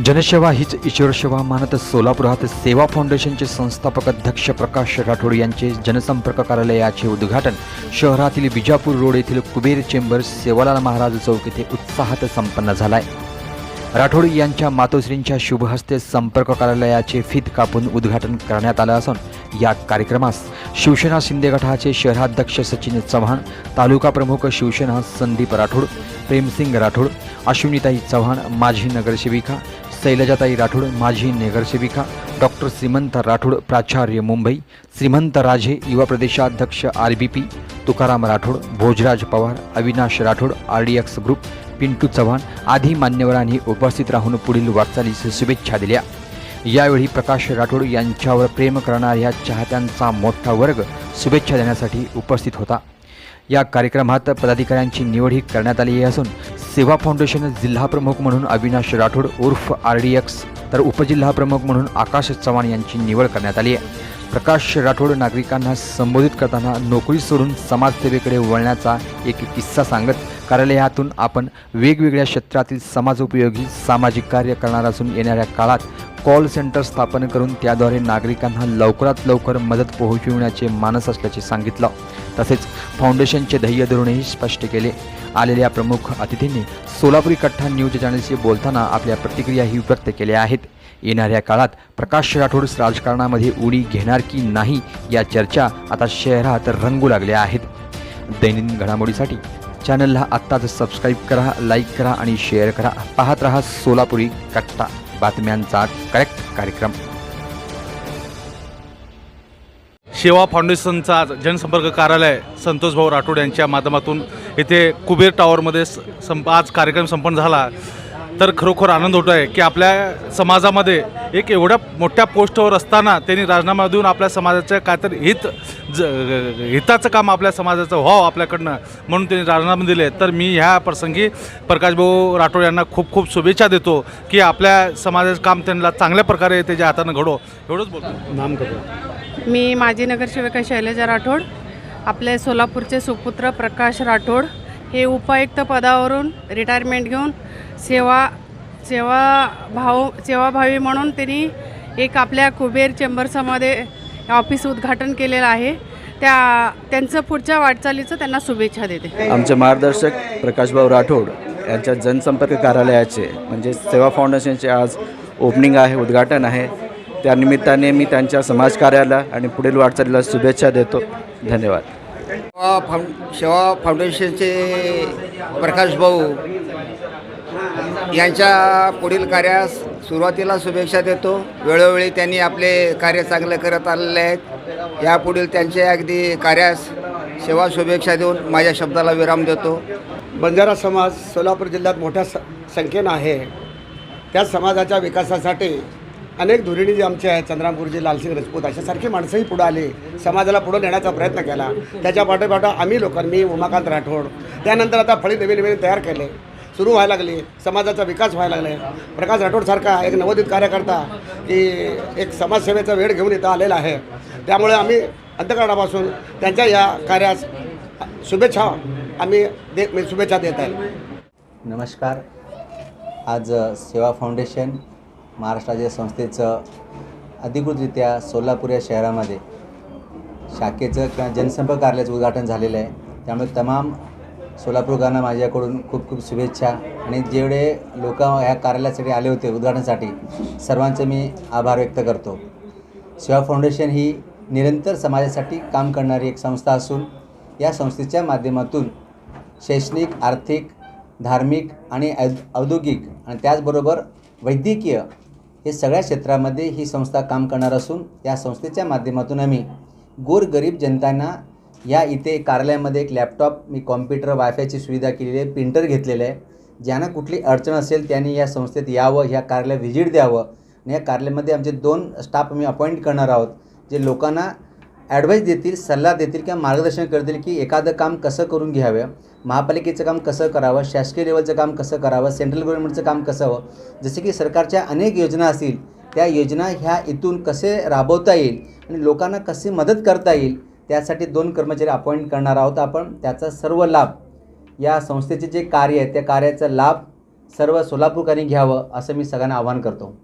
जनसेवा हीच ईश्वरसेवा मानत सोलापुरात सेवा फाउंडेशनचे संस्थापक अध्यक्ष प्रकाश राठोड यांचे जनसंपर्क कार्यालयाचे उद्घाटन शहरातील बिजापूर रोड येथील कुबेर चेंबर्स सेवालाल महाराज चौक येथे उत्साहात संपन्न झालाय. राठोड यांच्या मातोश्रींच्या शुभहस्ते संपर्क कार्यालयाचे फीत कापून उद्घाटन करण्यात आलं असून या कार्यक्रमास शिवसेना शिंदे गटाचे शहराध्यक्ष सचिन चव्हाण तालुका प्रमुख शिवसेना संदीप राठोड प्रेमसिंग राठोड अश्विनीताई चव्हाण माजी नगरसेविका शैलजाताई राठोड माजी नगरसेविका डॉक्टर श्रीमंत राठोड प्राचार्य मुंबई श्रीमंत राजे युवा प्रदेशाध्यक्ष R B P Tukaram Rathod Bhojraj Pawar Avinash Rathod R D X group Pintu Chavan आदी मान्यवरांनी उपस्थित राहून पुढील वाटचालीस शुभेच्छा दिल्या. यावेळी प्रकाश राठोड यांच्यावर प्रेम करणाऱ्या चाहत्यांचा मोठा वर्ग शुभेच्छा देण्यासाठी उपस्थित होता. या कार्यक्रमात पदाधिकाऱ्यांची निवडही करण्यात आली असून सेवा फाउंडेशन जिल्हा प्रमुख म्हणून अविनाश राठोड उर्फ आर डी एक्स तर उपजिल्हा प्रमुख म्हणून आकाश चव्हाण यांची निवड करण्यात आली आहे. प्रकाश राठोड नागरिकांना संबोधित करताना नोकरी सोडून समाजसेवेकडे वळण्याचा एक किस्सा सांगत कार्यालयातून आपण वेगवेगळ्या क्षेत्रातील समाजोपयोगी सामाजिक कार्य करणार असून येणाऱ्या काळात कॉल सेंटर स्थापन करून त्याद्वारे नागरिकांना लवकरात लवकर मदत पोहोचविण्याचे मानस असल्याचे सांगितलं. तसेच फाउंडेशनचे ध्येय धोरणही स्पष्ट केले. आलेल्या प्रमुख अतिथींनी सोलापुरी कठ्ठा न्यूज चॅनलशी बोलताना आपल्या प्रतिक्रियाही व्यक्त केल्या आहेत. येणाऱ्या काळात प्रकाश राठोड राजकारणामध्ये उडी घेणार की नाही या चर्चा आता शहरात रंगू लागल्या आहेत. दैनंदिन घडामोडीसाठी चॅनलला आत्ताच सबस्क्राईब करा लाईक करा आणि शेअर करा. पाहत रहा सोलापुरी कट्टा बातम्यांचा करेक्ट कार्यक्रम. सेवा फाउंडेशनचा आज जनसंपर्क कार्यालय संतोष भाऊ राठोड यांच्या माध्यमातून इथे कुबेर टॉवरमध्ये स- संप आज कार्यक्रम संपन्न झाला. तर खरोखर आनंद होतो आहे की आपल्या समाजामध्ये एक एवढ्या मोठ्या पोस्टवर असताना त्यांनी राजीनामा देऊन आपल्या समाजाचं काहीतरी हित ज हिताचं काम आपल्या समाजाचं व्हावं आपल्याकडनं म्हणून त्यांनी राजीनामा दिले. तर मी ह्या प्रसंगी प्रकाशभाऊ राठोड यांना खूप खूप शुभेच्छा देतो की आपल्या समाजाचं काम त्यांना चांगल्या प्रकारे त्याच्या हातानं घडो. एवढंच बोलतो. नाम करतो मी माजी नगरसेविका शैलजा राठोड. आपले सोलापूरचे सुपुत्र प्रकाश राठोड. हे उपायुक्त पदावरून रिटायरमेंट घेऊन सेवा सेवा भाव सेवाभावी म्हणून त्यांनी एक आपल्या कुबेर चेंबर्समध्ये ऑफिस उद्घाटन केलेलं आहे. त्या त्यांचं पुढच्या वाटचालीचं त्यांना शुभेच्छा देते. आमचे मार्गदर्शक प्रकाशभाऊ राठोड यांच्या जनसंपर्क कार्यालयाचे म्हणजे सेवा फाउंडेशनचे आज ओपनिंग आहे उद्घाटन आहे. त्यानिमित्ताने मी त्यांच्या समाज कार्याला आणि पुढील वाटचालीला शुभेच्छा देतो. धन्यवाद. सेवा फाउं सेवा फाउंडेशनचे प्रकाश भाऊ यांच्या पुढील कार्यास सुरुवातीला शुभेच्छा देतो. वेळोवेळी त्यांनी आपले कार्य चांगले करत आलेले आहेत. यापुढील त्यांचे अगदी कार्यास सेवा शुभेच्छा देऊन माझ्या शब्दाला विराम देतो. बंजारा समाज सोलापूर जिल्ह्यात मोठ्या स संख्येनं आहे. त्या समाजाच्या विकासासाठी अनेक धुरिणी जे आमचे आहेत चंद्रापूरजी लालसिंग राजपूत अशासारखी माणसंही पुढं आली समाजाला पुढं नेण्याचा प्रयत्न केला. त्याच्या पाठोपाठ आम्ही लोकांनी उमाकांत राठोड त्यानंतर आता फळी नवीन नवीन तयार केले. सुरू व्हायला लागली समाजाचा विकास व्हायला लागले प्रकाश राठोडसारखा एक नवोदित कार्यकर्ता की एक समाजसेवेचा वेळ घेऊन इथं आलेला आहे. त्यामुळे आम्ही अंतकरणापासून त्यांच्या या कार्यास शुभेच्छा आम्ही दे शुभेच्छा देत आहे. नमस्कार. आज सेवा फाउंडेशन महाराष्ट्राच्या संस्थेचं अधिकृतरित्या सोलापूर या शहरामध्ये शाखेचं किंवा जनसंपर्क कार्यालयाचं उद्घाटन झालेलं आहे. त्यामुळे तमाम सोलापूरकरांना माझ्याकडून खूप खूप शुभेच्छा. आणि जेवढे लोक ह्या कार्यालयासाठी आले होते उद्घाटनासाठी सर्वांचे मी आभार व्यक्त करतो. सेवा फाउंडेशन ही निरंतर समाजासाठी काम करणारी एक संस्था असून या संस्थेच्या माध्यमातून शैक्षणिक आर्थिक धार्मिक आणि औद्योगिक आणि त्याचबरोबर वैद्यकीय हे सगळ्या क्षेत्रामध्ये ही संस्था काम करणार असून या संस्थेच्या माध्यमातून आम्ही गोरगरीब जनतांना या इथे कार्यालयामध्ये एक लॅपटॉप मी कॉम्प्युटर वायफायची सुविधा केलेली आहे प्रिंटर घेतलेलं आहे. ज्यांना कुठली अडचण असेल त्यांनी या संस्थेत यावं ह्या कार्यालयात व्हिजिट द्यावं. आणि या कार्यालयामध्ये आमचे दोन स्टाफ आम्ही अपॉइंट करणार आहोत जे लोकांना ॲडवाईस देतील सल्ला देतील किंवा मार्गदर्शन करतील की एखादं काम कसं करून घ्यावं महापालिकेचं काम कसं करावं शासकीय लेवलचं काम कसं करावं सेंट्रल गव्हर्नमेंटचं काम कसं हवं जसे की सरकारच्या अनेक योजना असतील त्या योजना ह्या इथून कसे राबवता येईल आणि लोकांना कशी मदत करता येईल त्यासाठी दोन कर्मचारी अपॉइंट करणार आहोत आपण त्याचा सर्व लाभ या संस्थेचे जे कार्य आहे त्या कार्याचा लाभ सर्व सोलापूरकरांनी घ्यावं असं मी सगळ्यांना आवाहन करतो.